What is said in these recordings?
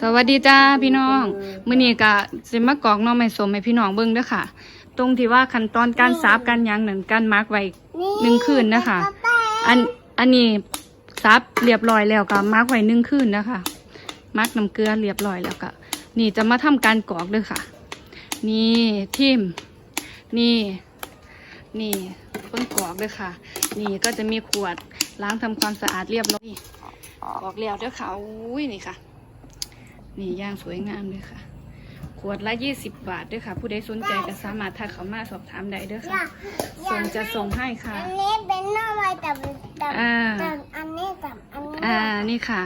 สวัสดีจ้าพี่น้องมื้อนี้ก็สิมากรอกหน้องไม้สมให้พี่น้องเบิ่งเด้อค่ะ ตรงที่ว่าขั้นตอนการสาบการหยังนั่นการมักไว้หนึ่งคืนนะคะอันอันนี้ซับเรียบร้อยแล้วก็มักไว้หนึ่งคืนนะคะมักน้ำเกลือเรียบร้อยแล้วก็นี่จะมาทำการกรอกเด้อค่ะ นี่ทิมนี่นี่เพิ่งกรอกเด้อค่ะ นี่ก็จะมีขวดล้างทำความสะอาดเรียบร้อยนี่กรอกแล้วเด้อค่ะอุ้ยนี่ค่ะ นี่ย่างสวยงามเลยค่ะ ขวดละยี่สิบบาทเด้วยค่ะ ผู้ใดสนใจก็สามารถทักเขามาสอบถามได้เด้อค่ะ ส่งจะส่งให้ค่ะ อันนี้เป็นหน้าไม้แต่แต่อ่า แต่อันนี้แต่อันนี้อ่า นี่ค่ะ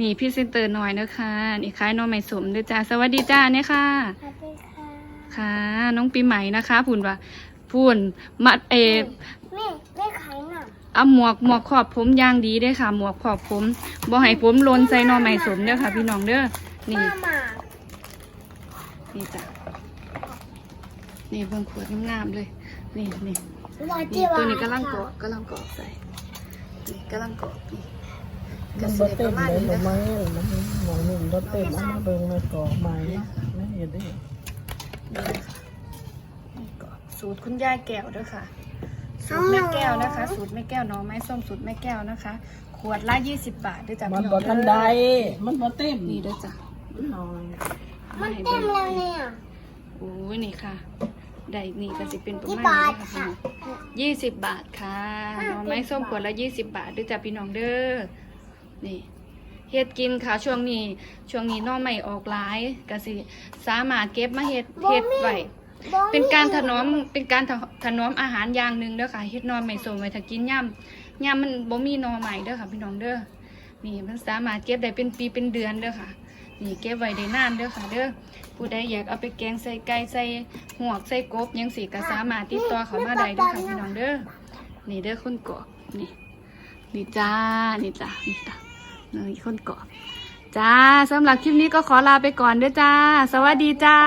นี่พี่เซนเตอร์หน่อยนะคะนี่คล้ายน้องใหม่สมด้วยจ้าสวัสดีจ้าเนี่ยค่ะ สวัสดีค่ะค่ะ น้องปีใหม่นะคะพูนว่าพูนมัดเอแม่แม่ขายหน่ะเอาหมวกหมวกขอบผมอยางดีเด้อค่ะ หมวกขอบผมบ่ให้ผมหลนใส่น้องใหม่สมเด้อค่ะ พี่น้องเด้อ นี่มามานี่จ้ะ นี่เบิ่งขวดงามๆเลย นี่นี่วานี่ตัวนี้กำลังกรอกกำลังกรอกใส่นี่กำลังกรอกนี่กมัระนสุบ่นปเต็มระมาณเลยนี้บ่นะไม้คะมันหมองหนึ่งบ่เต็มเอามาเบิ่งในกรอกไม้นะไม่เห็นได้นี่นะคะนี่กรอกสูตรคุณยายแก้วด้วยค่ะ สูตรแม่แก้วนะคะ สูตรแม่แก้วหน้องไม้ส้มสูตรแม่แก้วนะคะ ขวดละยี่สิบบาทด้วยจ้ะมันพี่น้บ่องทันใดมันบ่เต็มนี่ด้วยจ้ะ น้อยมันเต็มแล้วเนี่ยโอ้ยนี่ค่ะได้นี่ก็จะเป็นประกี่มาณบาทนี้ค่ะยี่สิบบาทค่ะหน้องไม้ส้มขวดละยี่สิบบาทด้วยจ้ะพี่น้องเด้อนี่เฮ็ดกินค่ะช่วงนี้ช่วงนี้หน้องใหม่ออกหลายก็สิสามารถเก็บมาเฮ็ดเฮ็ดไว้บ่มีเป็นการถนอมเป็นการถถนอมอาหารอย่างหนึ่งเด้อค่ะเฮ็ดหนอใหม่สมไว้ถ้ากินย่ำย่ำมันบ่มีหนอใหม่เด้อค่ะพี่น้องเด้อนี่มันสามารถเก็บได้เป็นปีเป็นเดือนเด้อค่ะ นี่เก็บไว้ได้นานเด้อค่ะเด้อผู้ใดอยากเอาไปแกงใส่ไก่ใส่หวกใส่กบยังสีก็สามารถติดต่อเขามาได้เด้อค่ะพี่น้องเด้อนี่เด้อคนกรอกนี่นี่จ้านี่จ้านี่จ้านี่คนกรอกจ้าสำหรับคลิปนี้ก็ขอลาไปก่อนเด้อจ้า สวัสดีจ้า